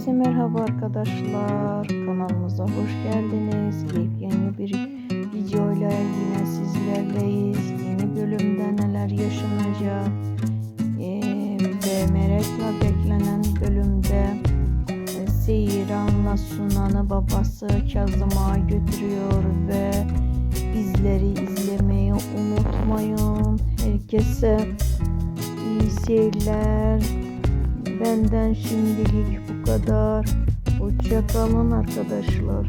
Herkese merhaba arkadaşlar. Kanalımıza hoş geldiniz. Yepyeni bir videoyla yine sizlerleyiz. Yeni bölümde neler yaşanacak ee, ve merakla beklenen bölümde e, Seyran'la Sunan'ı babası Kazım'a götürüyor ve bizleri izlemeyi unutmayın. Herkese iyi seyirler. Benden şimdilik bu kadar. Hoşça kalın arkadaşlar.